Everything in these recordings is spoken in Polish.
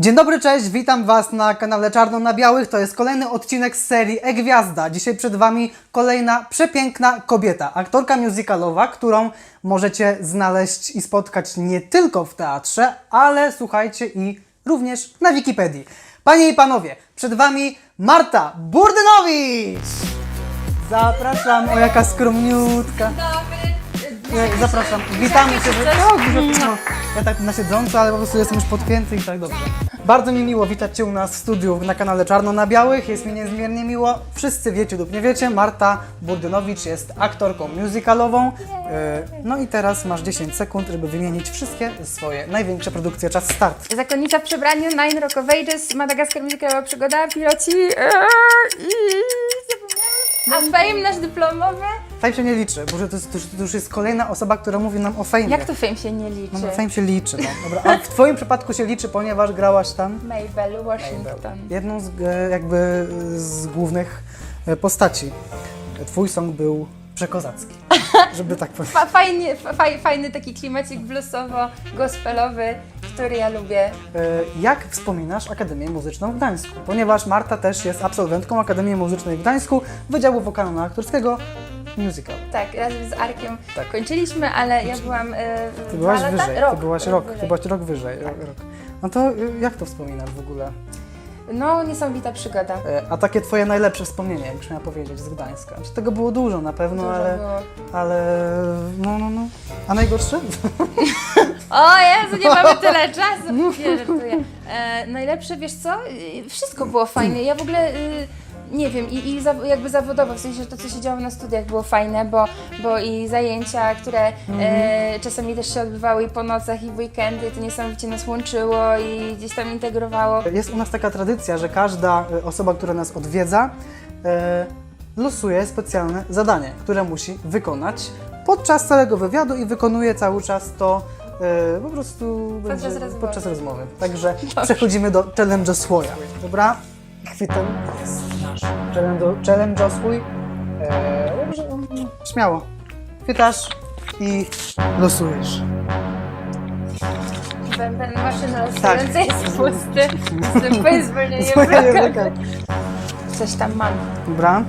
Dzień dobry, cześć, witam Was na kanale Czarno na Białych. To jest kolejny odcinek z serii E-Gwiazda. Dzisiaj przed Wami kolejna przepiękna kobieta, aktorka musicalowa, którą możecie znaleźć i spotkać nie tylko w teatrze, ale słuchajcie i również na Wikipedii. Panie i Panowie, przed Wami Marta Burdynowicz! Zapraszam, o jaka skromniutka. E, Zapraszam, witamy Cię. że- Ja tak na siedząco, ale po prostu jestem już podpięty i tak dobrze. Bardzo mi miło witać Cię u nas w studiu na kanale Czarno na Białych. Jest mi niezmiernie miło. Wszyscy wiecie lub nie wiecie, Marta Burdynowicz jest aktorką musicalową. E, No i teraz masz 10 sekund, żeby wymienić wszystkie swoje największe produkcje. Czas start. Zakonnica w przebraniu, Nine Rock of Ages, Madagaskar Musicałowa Przygoda, Piloci eee, i. A Fame nasz dyplomowy? Fame się nie liczy, bo że to, jest, to już jest kolejna osoba, która mówi nam o Fame. Jak to Fame się nie liczy? No, no, Fame się liczy, no. Dobra, a w Twoim przypadku się liczy, ponieważ grałaś tam Mabel Washington. jedną z, e, jakby z głównych e, postaci. Twój song był przekozacki, żeby tak powiedzieć. Fa- Fajnie, fa- faj, fajny taki klimacik bluesowo-gospelowy, który ja lubię. E, Jak wspominasz Akademię Muzyczną w Gdańsku? Ponieważ Marta też jest absolwentką Akademii Muzycznej w Gdańsku, Wydziału Wokalno-Aktorskiego Musical. Tak, razem z Arkiem Tak. kończyliśmy, ale ja byłam e, Ty byłaś lata? wyżej, rok, ty byłaś rok, wyżej. ty byłaś rok wyżej. Rok, rok. No to e, jak to wspominasz w ogóle? No, niesamowita przygoda. E, A takie twoje najlepsze wspomnienie, jakbyś miała powiedzieć, z Gdańska? Czy tego było dużo na pewno, Dużo ale, było. ale no, no, no. A najgorsze? O Jezu, nie mamy tyle czasu. Nie, żartuję. E, najlepsze, wiesz co? Y, Wszystko było fajne. Ja w ogóle... Y, nie wiem, i, i jakby zawodowo, w sensie, że to, co się działo na studiach było fajne, bo, bo i zajęcia, które e, czasami też się odbywały i po nocach, i w weekendy, to niesamowicie nas łączyło i gdzieś tam integrowało. Jest u nas taka tradycja, że każda e, osoba, która nas odwiedza, e, losuje specjalne zadanie, które musi wykonać podczas całego wywiadu i wykonuje cały czas to e, po prostu Podczas będzie- rozmowy. podczas rozmowy. Także przechodzimy do challenge'u swoja. Dobra? Chwytam nasz challenge- swój. E, dobrze, no, śmiało. Chwytasz i losujesz. Bęben maszyny Tak. losującej jest pusty, z tym języka. Coś tam mam. Dobra.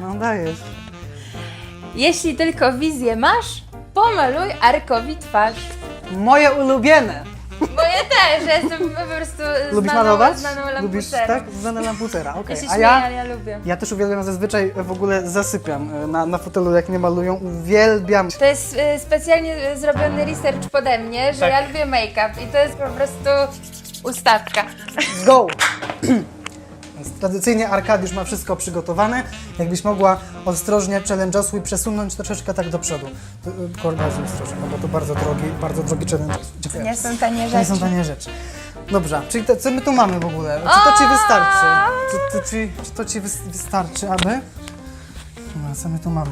No dajesz. Jeśli tylko wizję masz, pomaluj Arkowi twarz. Moje ulubione. Moje też, ja jestem po prostu Lubisz znaną, malować? znaną Lubisz, lampucerą. tak? Znane lampucera, okej. Ja się A śmieję, ja, ale ja lubię. ja też uwielbiam, zazwyczaj w ogóle zasypiam e, na, na fotelu, jak mnie malują. Uwielbiam. To jest y, specjalnie y, zrobiony research pode mnie, że Tak. ja lubię make-up i to jest po prostu ustawka. Go! Tradycyjnie Arkadiusz ma wszystko przygotowane. Jakbyś mogła ostrożnie challenge swój przesunąć troszeczkę tak do przodu. To, y, Korbazu ostrożnie, no bo to bardzo drogi, bardzo drogi challenge. Dziękuję. Nie są tanie To nie są rzeczy. tanie rzeczy. Dobrze, czyli to, co my tu mamy w ogóle? Czy to Ci wystarczy? Czy, czy, czy, czy to Ci wys- wystarczy, aby? No, co my tu mamy?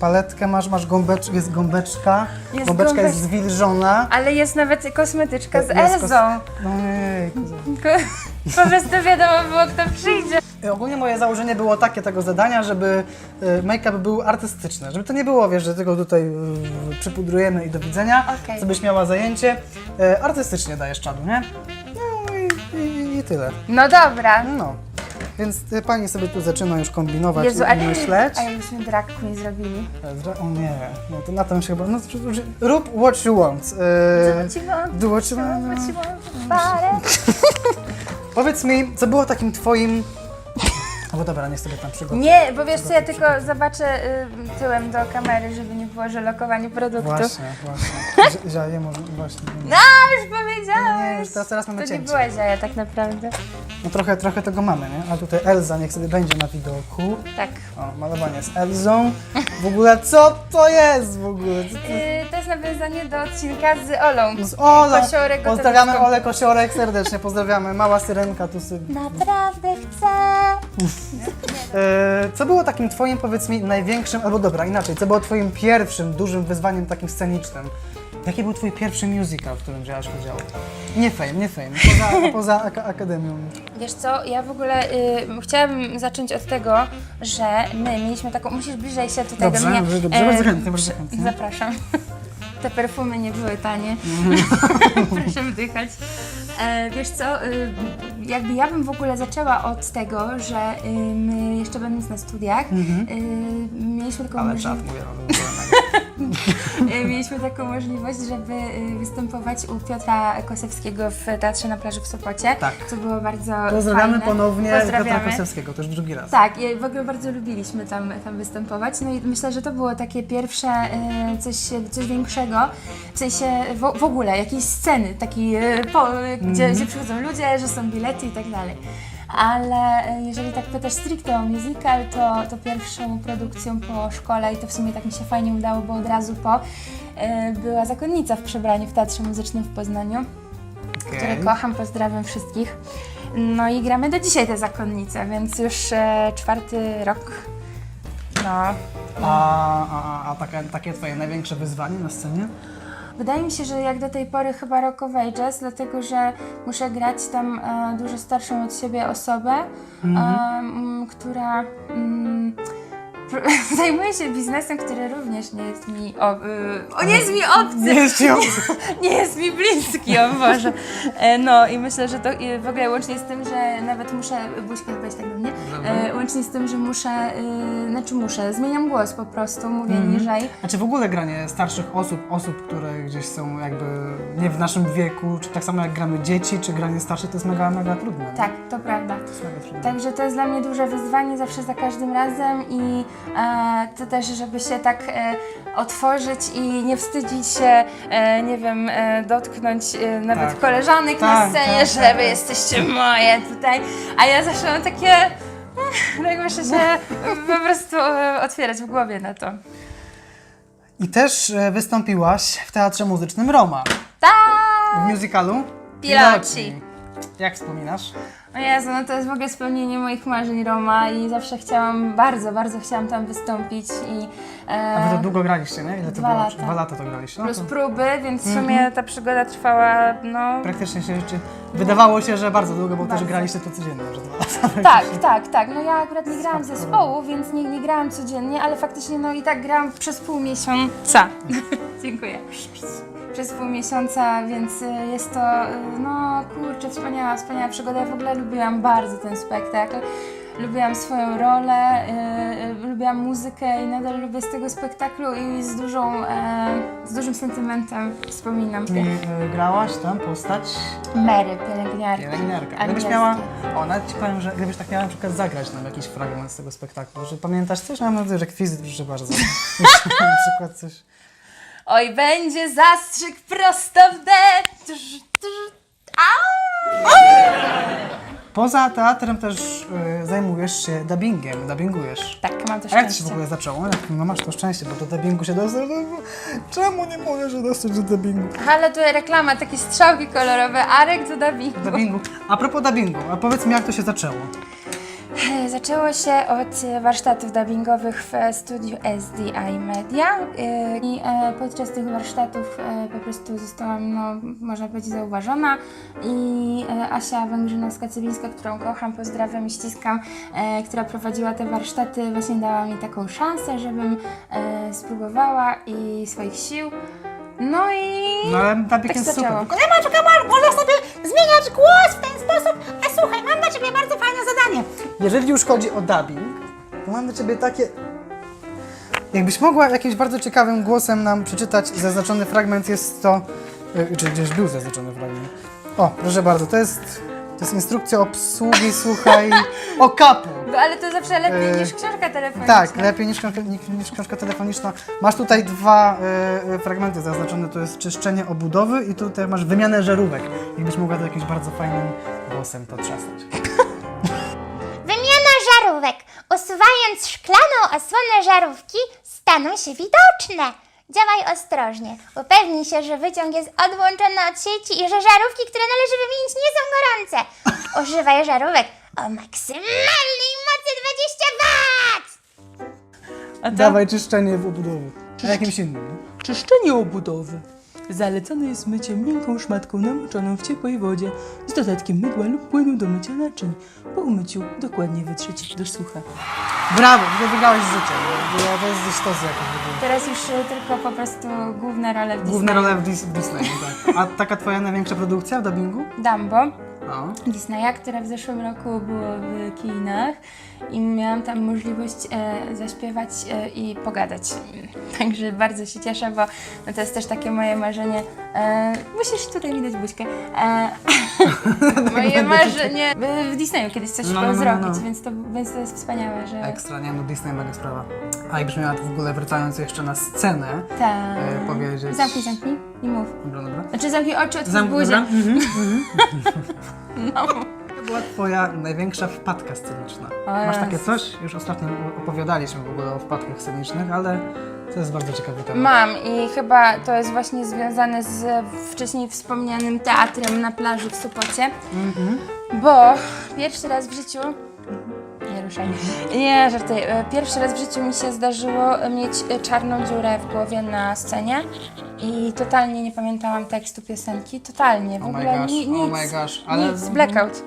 Paletkę masz, masz gąbeczkę, jest gąbeczka. Jest gąbeczka jest gąbeczka. zwilżona. Ale jest nawet kosmetyczka z Jest kos- Elzą. No jejku. Po prostu wiadomo było, kto przyjdzie. Y, Ogólnie moje założenie było takie tego zadania, żeby y, make-up był artystyczny, żeby to nie było, wiesz, że tylko tutaj y, przypudrujemy i do widzenia, Okej. co byś miała zajęcie. Artystycznie dajesz czadu, nie? No i, i, i tyle. No dobra. No. Więc y, pani sobie tu zaczyna już kombinować Jezu, i myśleć. a jakbyśmy drag queen zrobili? Ezra, O nie, no to na tym się chyba. No, rób what you want. Y, Co ci want? do what you want. What you want? Parę. Powiedz mi, co było takim twoim. O, bo dobra, nie sobie tam przygotuję. Nie, bo wiesz co, ja tylko zobaczę y, tyłem do kamery, żeby nie było, że lokowanie produktu. Właśnie, właśnie. Nie może, właśnie. No, już powiedziałeś! Nie, już teraz, teraz mamy To nie cięcie. była ziaja tak naprawdę. No trochę, trochę tego mamy, nie? A tutaj Elza niech sobie będzie na widoku. Tak. O, malowanie z Elzą. W ogóle co to jest w ogóle? Co to jest? Y, to jest nawiązanie do odcinka z Olą. Z Olą. Kosiorek Pozdrawiamy. Olę Kosiorek serdecznie, pozdrawiamy. Mała syrenka tu sobie. Naprawdę chcę. E, Co było takim twoim, powiedz mi, największym, albo dobra, inaczej, co było twoim pierwszym dużym wyzwaniem takim scenicznym? Jaki był twój pierwszy musical, w którym wzięłaś udział? Nie fame, nie fame, poza, poza ak- akademią. Wiesz co, ja w ogóle y, chciałabym zacząć od tego, że my mieliśmy taką, musisz bliżej się tutaj Dobrze, do mnie. dobrze, dobrze, bardzo chętnie, bardzo chętnie. Zapraszam. Te perfumy nie były tanie. Proszę wdychać. E, wiesz co, y, jakby ja bym w ogóle zaczęła od tego, że y, my jeszcze będąc na studiach, y, mieliśmy taką Ale czat mówię, ale E, Mieliśmy taką możliwość, żeby e, występować u Piotra Kosewskiego w Teatrze na plaży w Sopocie, Tak. co było bardzo Pozdrawiamy fajne. ponownie Piotra Pozdrawiamy. Kosewskiego, to już drugi raz. Tak, i w ogóle bardzo lubiliśmy tam, tam występować. No i myślę, że to było takie pierwsze e, coś, coś większego, w sensie w, w ogóle jakiejś sceny, takiej, e, po, gdzie, gdzie przychodzą ludzie, że są bilety i tak dalej. Ale e, jeżeli tak pytasz stricte o musical, to, to pierwszą produkcją po szkole i to w sumie tak mi się fajnie udało, bo od razu po e, była Zakonnica w przebraniu w Teatrze Muzycznym w Poznaniu które Okej. kocham, pozdrawiam wszystkich. No i gramy do dzisiaj te zakonnice, więc już e, czwarty rok. No. A, a, a, a takie, takie twoje największe wyzwanie na scenie? Wydaje mi się, że jak do tej pory chyba Rock of Ages, dlatego że muszę grać tam e, dużo starszą od siebie osobę, e, m, która mm, zajmuje się biznesem, który również nie jest mi, o, y, o, nie jest mi obcy. Nie jest ci obcy. nie jest mi bliski, o Boże. E, No i myślę, że to w ogóle łącznie z tym, że nawet muszę, Buźka jest tak do mnie, e, łącznie z tym, że muszę, y, znaczy muszę, zmieniam głos po prostu, mówię niżej. Znaczy w ogóle granie starszych osób, osób, które gdzieś są jakby nie w naszym wieku, czy tak samo jak gramy dzieci, czy granie starszych, to jest mega, mega trudne. nie? Tak, to prawda. To jest mega trudne. Także to jest dla mnie duże wyzwanie zawsze za każdym razem i to też, żeby się tak e, otworzyć i nie wstydzić się, e, nie wiem, e, dotknąć e, nawet Tak. koleżanek na Tak, scenie, tak, że tak, wy jesteście moje tutaj, a ja zawsze mam takie, mm, tak muszę się po prostu e, otwierać w głowie na to. I też e, wystąpiłaś w Teatrze Muzycznym Roma. Tak! W musicalu? Piloci. Jak wspominasz? O Jezu, no to jest w ogóle spełnienie moich marzeń Roma i zawsze chciałam, bardzo, bardzo chciałam tam wystąpić i... e, A wy to długo graliście, nie? Ile to Dwa było? lata. Dwa lata to graliście. No plus to próby, więc w sumie ta przygoda trwała, no... praktycznie się czy wydawało się, że bardzo długo, bo też Bardzo. graliście to codziennie, że dwa lata. Tak, tak, tak. No ja akurat nie grałam zespołu, więc nie, nie grałam codziennie, ale faktycznie no i tak grałam przez pół miesiąca. Dziękuję. Przez pół miesiąca, więc y, jest to, y, no kurczę, wspaniała, wspaniała przygoda. Ja w ogóle lubiłam bardzo ten spektakl. Lubiłam swoją rolę, y, lubiłam muzykę i nadal lubię z tego spektaklu i z, dużą, e, z dużym sentymentem wspominam. I e, grałaś tam postać Mary, pielęgniarki. pielęgniarka. Gdybyś miała, o nawet ci powiem, że gdybyś tak miała na przykład zagrać nam jakiś fragment z tego spektaklu, że pamiętasz coś? Mam nadzieję, że rekwizyt, proszę bardzo. na przykład coś. Oj, będzie zastrzyk prosto w! Poza teatrem też e, zajmujesz się dubbingiem, dubbingujesz. Tak, mam to A jak to się w szczęście. ogóle zaczęło? Jak, no masz to szczęście, bo do dubbingu się dostać. Czemu nie możesz się dostać do dubbingu? Ale tu reklama, takie strzałki kolorowe, Arek do dubbingu. dubbingu. A propos dubbingu, a powiedz mi jak to się zaczęło? Zaczęło się od warsztatów dubbingowych w studiu SDI Media e, i e, podczas tych warsztatów e, po prostu zostałam, no, można powiedzieć, zauważona i e, Asia Węgrzynowska-Cywińska, którą kocham, pozdrawiam i ściskam, która prowadziła te warsztaty, właśnie dała mi taką szansę, żebym spróbowała i swoich sił. No i No ale tak jest zaczęło. super. Nie ma czego, można sobie zmieniać głos w ten sposób. A słuchaj, mam dla ciebie bardzo fajne zadanie. Jeżeli już chodzi o dubbing, to mam do ciebie takie. Jakbyś mogła jakimś bardzo ciekawym głosem nam przeczytać zaznaczony fragment, jest to. y, Czy gdzieś był zaznaczony fragment? O, proszę bardzo, to jest. To jest instrukcja obsługi, słuchaj, okapu. No, ale to zawsze lepiej E, niż książka telefoniczna. Tak, lepiej niż, książka- niż, niż książka telefoniczna. Masz tutaj dwa y, y, fragmenty zaznaczone, to jest czyszczenie obudowy i tutaj masz wymianę żarówek. Jakbyś mogła to jakimś bardzo fajnym głosem potrzasnąć. Wymiana żarówek. Usuwając szklaną osłonę żarówki, staną się widoczne. Działaj ostrożnie. Upewnij się, że wyciąg jest odłączony od sieci i że żarówki, które należy wymienić, nie są gorące. Używaj żarówek o maksymalnej mocy 20 W. A to Dawaj czyszczenie w obudowy. A jakimś innym. czyszczenie obudowy. Zalecane jest mycie miękką szmatką namoczoną w ciepłej wodzie z dodatkiem mydła lub płynu do mycia naczyń. Po umyciu dokładnie wytrzeć do sucha. Brawo, w ogóle wygrałeś życie. W ogóle To jest gdzieś to z ogóle. Teraz już y, tylko po prostu główne role w Główne Disneyu. role w Dis- w Disneyu, tak. A taka twoja największa produkcja w dubbingu? Dumbo. No. Disneya, które w zeszłym roku było w kinach i miałam tam możliwość e, zaśpiewać e, i pogadać. Także bardzo się cieszę, bo no, to jest też takie moje marzenie. E, musisz tutaj mi dać buźkę. E, moje marzenie w Disneyu kiedyś coś No, no, no, no, zrobić, no. Więc, to, więc to jest wspaniałe, że... Ekstra, nie no, Disney mega sprawa. A jakbyś miała w ogóle wracając jeszcze na scenę, Tak. e, powiedzieć... Zamknij, zamknij i mów. Dobra, dobra. Znaczy zamknij oczy, otwórz Zam- buzię. dobra. Mhm. No. To była twoja największa wpadka sceniczna. O Masz takie Jezus. coś? Już ostatnio opowiadaliśmy w ogóle o wpadkach scenicznych, ale to jest bardzo ciekawy temat. Mam i chyba to jest właśnie związane z wcześniej wspomnianym teatrem na plaży w Sopocie, Mhm. bo pierwszy raz w życiu. Nie ruszaj. Nie, żartuję. E, Pierwszy raz w życiu mi się zdarzyło mieć e, czarną dziurę w głowie na scenie i totalnie nie pamiętałam tekstu piosenki. Totalnie. W Oh my ogóle gosh, ni- oh nic. my gosh, ale- Nic, blackout.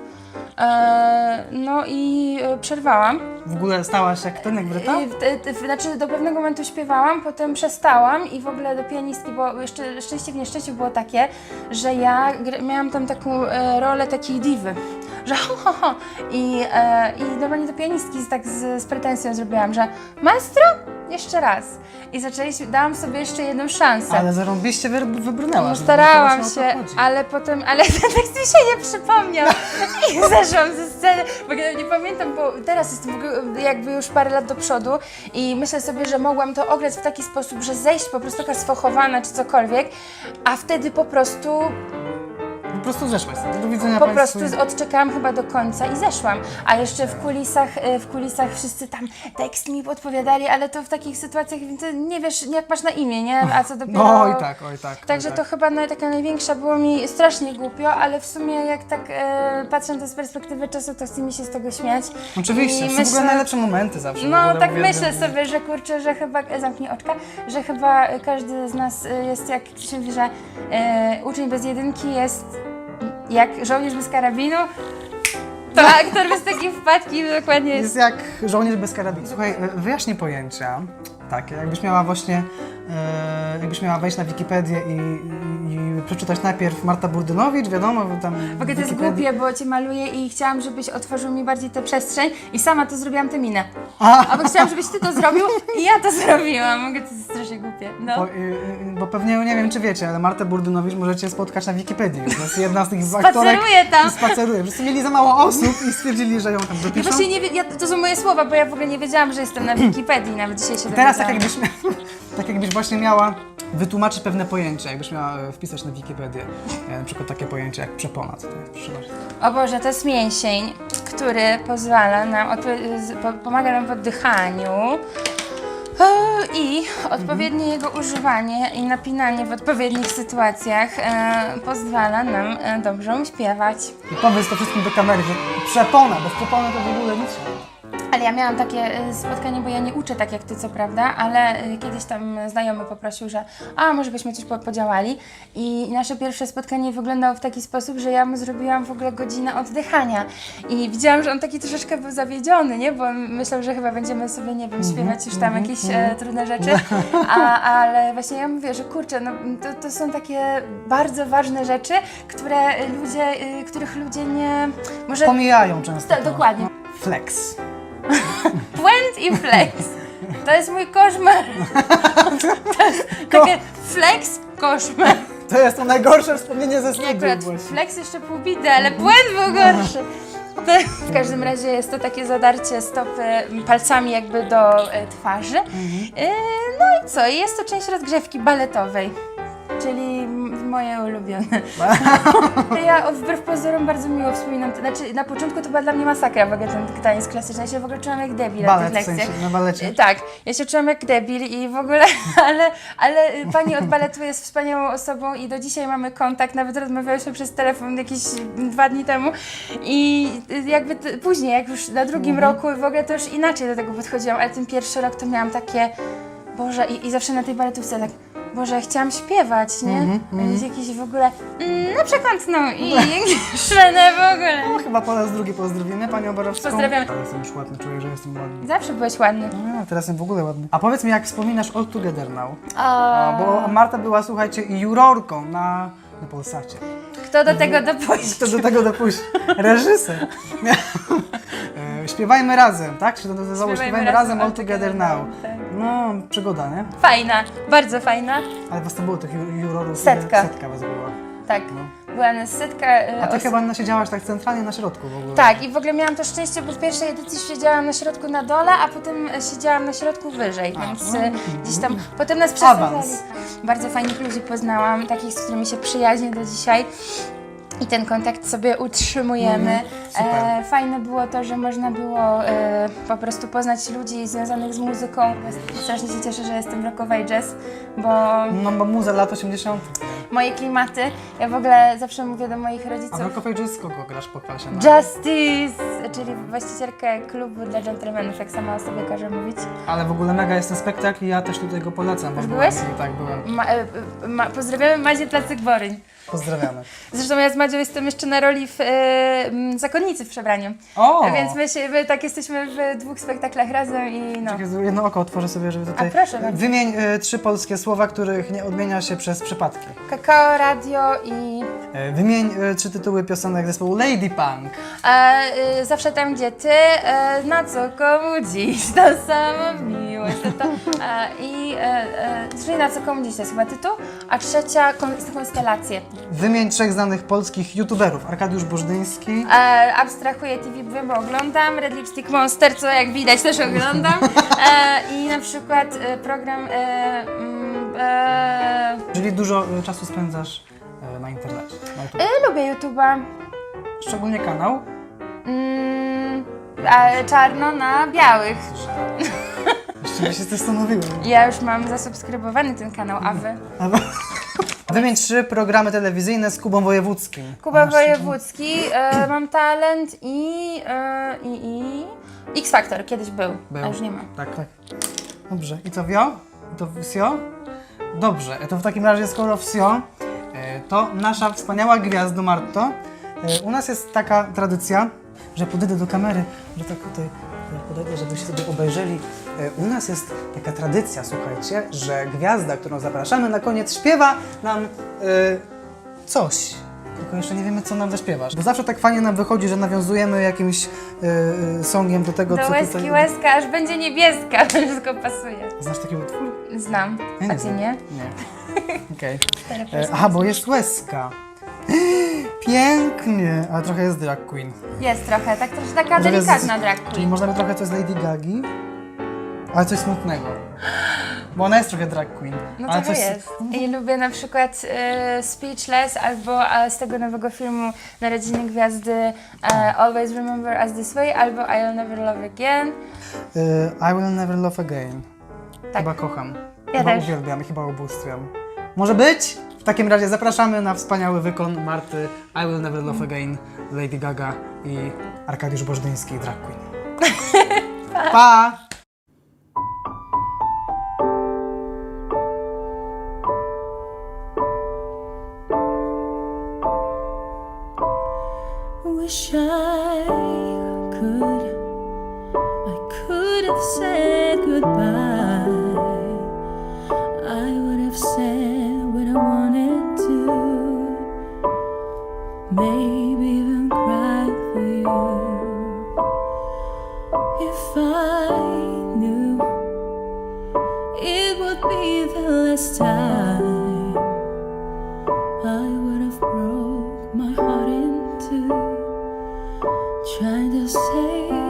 E, no i przerwałam. W ogóle stałaś jak ten, jak Bryta? Znaczy do pewnego momentu śpiewałam, potem przestałam i w ogóle do pianistki, bo jeszcze szczęście w nieszczęściu było takie, że ja miałam tam taką rolę takiej diwy, że ho, ho, ho. I, e, i normalnie do pianistki z, tak z, z pretensją zrobiłam, że maestro, jeszcze raz. I zaczęliśmy, dałam sobie jeszcze jedną szansę. Ale zarąbiście wy, wybrnęłaś. No starałam się, ale potem, ale ten tekst mi się nie przypomniał i zeszłam ze sceny, bo nie pamiętam, bo teraz ogóle jakby już parę lat do przodu i myślę sobie, że mogłam to ograć w taki sposób, że zejść po prostu taka sfochowana czy cokolwiek, a wtedy po prostu, Po prostu zeszłaś. Do widzenia po Państwu. prostu odczekałam chyba do końca i zeszłam, a jeszcze w kulisach, e, w kulisach wszyscy tam tekst mi podpowiadali, ale to w takich sytuacjach ty nie wiesz jak masz na imię, nie, a co dopiero... No oj tak, oj tak. Także oj to tak. chyba no, taka największa było mi strasznie głupio, ale w sumie jak tak e, to z perspektywy czasu, to chce mi się z tego śmiać. Oczywiście, I to są w ogóle najlepsze momenty zawsze. w No tak uwielbiam. myślę sobie, że kurczę, że chyba, e, zamknij oczka, że chyba każdy z nas e, jest jak się mówi, że uczeń bez jedynki jest jak żołnierz bez karabinu. To aktor bez takiej wpadki dokładnie jest. Jest jak żołnierz bez karabinu. Słuchaj, e, wyjaśnij pojęcia takie, jakbyś miała właśnie, e, jakbyś miała wejść na Wikipedię i, i, i przeczytać najpierw Marta Burdynowicz, wiadomo, bo tam W ogóle to jest Wikipedii- głupie, bo cię maluję i chciałam, żebyś otworzył mi bardziej tę przestrzeń i sama to zrobiłam tę minę. A, Albo chciałam, żebyś ty to zrobił i ja to zrobiłam. Mogę to jest strasznie głupie. No. bo, y, y, bo pewnie, nie wiem czy wiecie, ale Martę Burdynowicz możecie spotkać na Wikipedii. To jest jedna z tych aktorek, Spaceruję tam. i spaceruje. Wszyscy mieli za mało osób i stwierdzili, że ją tam Ja dopiszą. właśnie nie wie, ja, to są moje słowa, bo ja w ogóle nie wiedziałam, że jestem na Wikipedii, nawet dzisiaj się Teraz tak dowiedziałam. jakbyś, tak jakbyś właśnie miała wytłumaczyć pewne pojęcia, jakbyś miała e, wpisać na Wikipedię e, na przykład takie pojęcie jak przepona. Co to jest? Proszę bardzo. O Boże, to jest mięsień, który pozwala nam, odpo- z- po, pomaga nam w oddychaniu. E, I odpowiednie jego używanie i napinanie w odpowiednich sytuacjach e, pozwala nam e, dobrze śpiewać. I powiedz to wszystkim do kamery, że przepona, bez przepony to w ogóle nic. Ja miałam takie e, spotkanie, bo ja nie uczę tak jak ty, co prawda, ale e, kiedyś tam znajomy poprosił, że a, może byśmy coś po- podziałali i nasze pierwsze spotkanie wyglądało w taki sposób, że ja mu zrobiłam w ogóle godzinę oddychania i widziałam, że on taki troszeczkę był zawiedziony, nie, bo myślał, że chyba będziemy sobie, nie wiem, śpiewać już tam jakieś e, trudne rzeczy, a, ale właśnie ja mówię, że kurczę, no to, to są takie bardzo ważne rzeczy, które ludzie, e, których ludzie nie, może... Pomijają często. To. dokładnie. Flex. Błęd i flex. To jest mój koszmar. To jest takie flex, koszmar. To jest to najgorsze wspomnienie ze Nie, studiów akurat właśnie. flex jeszcze pół bity, ale błęd był gorszy. To, w każdym razie jest to takie zadarcie stopy palcami jakby do e, twarzy. E, no i co? Jest to część rozgrzewki baletowej. Czyli m- moje ulubione. Ja o, wbrew pozorom bardzo miło wspominam. to Znaczy, na początku to była dla mnie masakra w ogóle ten taniec klasyczny. Ja się w ogóle czułam jak debil na Balet tych w lekcjach. sensie, na balecie. E, Tak, ja się czułam jak debil i w ogóle, ale, ale pani od baletu jest wspaniałą osobą i do dzisiaj mamy kontakt, nawet rozmawiałyśmy przez telefon jakieś dwa dni temu i jakby t- później, jak już na drugim roku w ogóle to już inaczej do tego podchodziłam, ale ten pierwszy rok to miałam takie, Boże, i, i zawsze na tej baletówce tak, Boże, chciałam śpiewać, nie? Mhm, Jest jakiś w ogóle mm, na przykład no i szwene w ogóle. No, chyba po raz drugi pozdrowimy Panią Borowską. Pozdrawiamy. Ale jestem już ładny, czuję, że jestem ładny. Zawsze byłeś ładny. No, teraz jestem w ogóle ładny. A powiedz mi, jak wspominasz All Together Now? O, Bo Marta była, słuchajcie, jurorką na, na Polsacie. Kto do tego dopuścił? Kto do tego dopuści? Reżyser. E, Śpiewajmy razem, tak? Czy to nazywało Śpiewajmy razem All Together Now. Tak. No, przygoda, nie? Fajna, bardzo fajna. Ale was to było tych ju- jurorów. Setka. ile? Setka was była. Tak, była nas setka. y, A ty chyba siedziałaś tak centralnie na środku w ogóle. Tak, i w ogóle miałam to szczęście, bo w pierwszej edycji siedziałam na środku na dole, a potem e, siedziałam na środku wyżej, więc e, gdzieś tam potem nas przesuwali. Bardzo fajnych ludzi poznałam, takich, z którymi się przyjaźnię do dzisiaj. I ten kontakt sobie utrzymujemy. super. E, fajne było to, że można było e, po prostu poznać ludzi związanych z muzyką. Strasznie się cieszę, że jestem rockowa i jazz, bo No bo muza lat 80. moje klimaty, ja w ogóle zawsze mówię do moich A rodziców, w Rockowej Jazz kogo grasz po klasie? No? Justice, czyli właścicielkę klubu dla dżentelmenów, jak sama o sobie każe mówić. Ale w ogóle mega jest ten spektakl i ja też tutaj go polecam. Już byłeś? Tak, byłem. Ma, e, e, ma, pozdrawiamy Mazie Placyk-Boryń. Pozdrawiamy. Zresztą ja z Madzią jestem jeszcze na roli w e, m, Zakonnicy w przebraniu. O! Więc my, się, my tak jesteśmy w dwóch spektaklach razem i no. Czekaj, jedno oko otworzę sobie, żeby tutaj... A, proszę bardzo. Wymień e, trzy polskie słowa, których nie odmienia się przez przypadki. Kakao, radio i E, wymień e, trzy tytuły piosenek zespołu Lady Punk. e, e, zawsze tam, gdzie ty, e, na co komu dziś, ta sama miłość. To, to, e, I e, e, czyli na co komu dziś to jest chyba tytuł, a trzecia kon, konstelacje. Wymień trzech znanych polskich youtuberów. Arkadiusz Bożdyński. E, abstrahuję TV, bo oglądam. Red Lipstick Monster, co jak widać też oglądam. E, I na przykład e, program. E, mm, e, Czyli dużo e, czasu spędzasz e, na internecie. Na YouTube. e, lubię YouTube'a. Szczególnie kanał. Mm, a czarno na białych. Jeszcze się zastanowiłem. Ja już mam zasubskrybowany ten kanał, a wy? Wymień trzy programy telewizyjne z Kubą Wojewódzkim. Kuba Masz- Wojewódzki, e, mam talent i, e, i, i X Factor kiedyś był, Był. a już nie ma. Tak, tak. Dobrze. I to wio? I to wsio? Dobrze. To w takim razie, skoro wsio, e, to nasza wspaniała gwiazdo Marto. e, U nas jest taka tradycja, że podejdę do kamery, że tak tutaj podejdę, żebyście sobie obejrzeli. E, U nas jest taka tradycja, słuchajcie, że gwiazda, którą zapraszamy na koniec, śpiewa nam coś. Tylko jeszcze nie wiemy, co nam zaśpiewasz. Bo zawsze tak fajnie nam wychodzi, że nawiązujemy jakimś songiem do tego, Do co łezki tutaj... łezka, aż będzie niebieska, wszystko pasuje. Znasz taki utwór? Znam, Ja nie a ty znam. nie? Nie. Okej. E. Aha, bo jest łezka. Pięknie, ale trochę jest drag queen. Jest trochę, tak trochę taka Może jest- delikatna drag Czyli queen. można by trochę coś z Lady Gagi, ale coś smutnego. Bo ona jest trochę drag queen. No ale trochę coś... jest. I lubię na przykład e, Speechless albo e, z tego nowego filmu Narodziny Gwiazdy e, Always Remember Us This Way albo I'll Never Love Again. E, I will never love again. Tak. Chyba kocham. Ja chyba też. uwielbiam i chyba ubóstwiam. Może być? W takim razie zapraszamy na wspaniały wykon Marty I will never love again, Lady Gaga i Arkadiusz Bożdyński, drag queen. pa! Wish I trying to save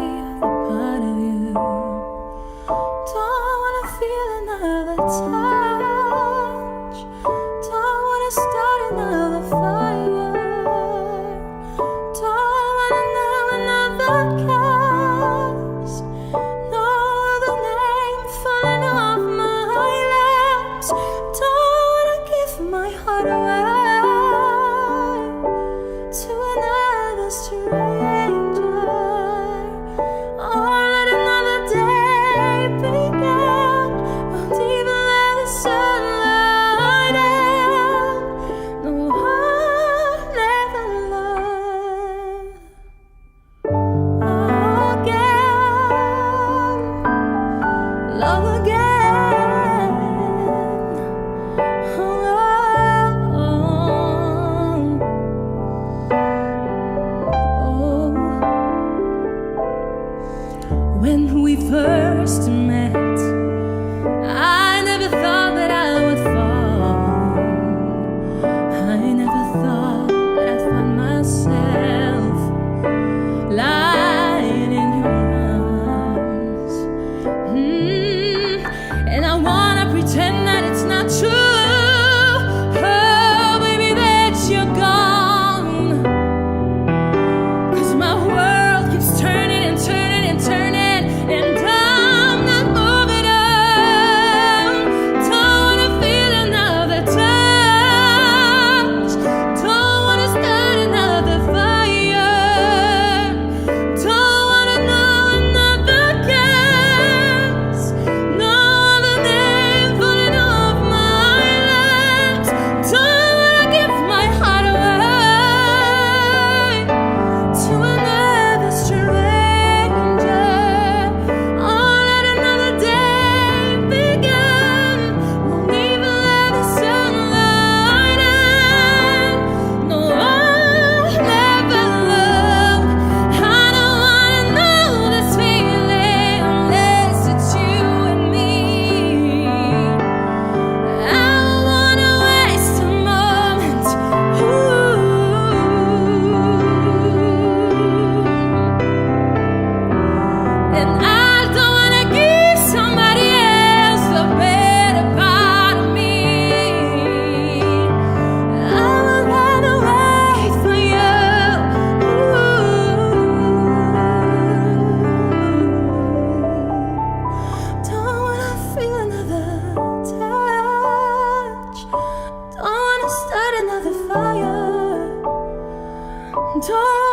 told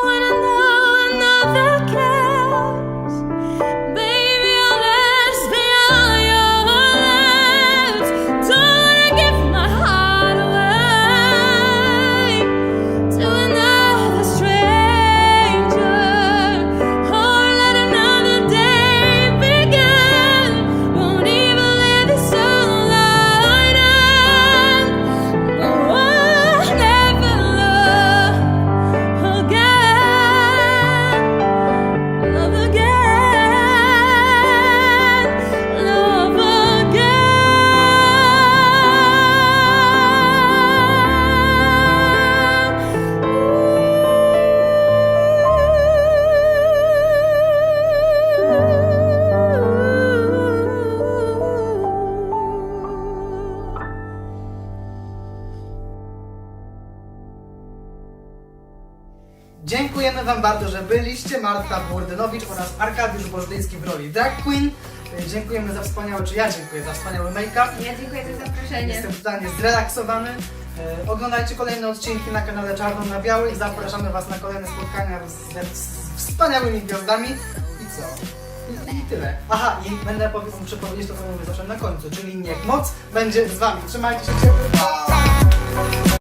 Marta Burdynowicz oraz Arkadiusz Bożdyński w roli Drag Queen. Dziękujemy za wspaniały, czy ja dziękuję za wspaniały make-up. Ja dziękuję za zaproszenie. Jestem totalnie zrelaksowany. E, oglądajcie kolejne odcinki na kanale Czarno na Biały i zapraszamy Was na kolejne spotkania z, z wspaniałymi gwiazdami. I co? I tyle. Aha, i będę powie- muszę powiedzieć to, co mówię zawsze na końcu, czyli niech moc będzie z Wami. Trzymajcie się ciepło.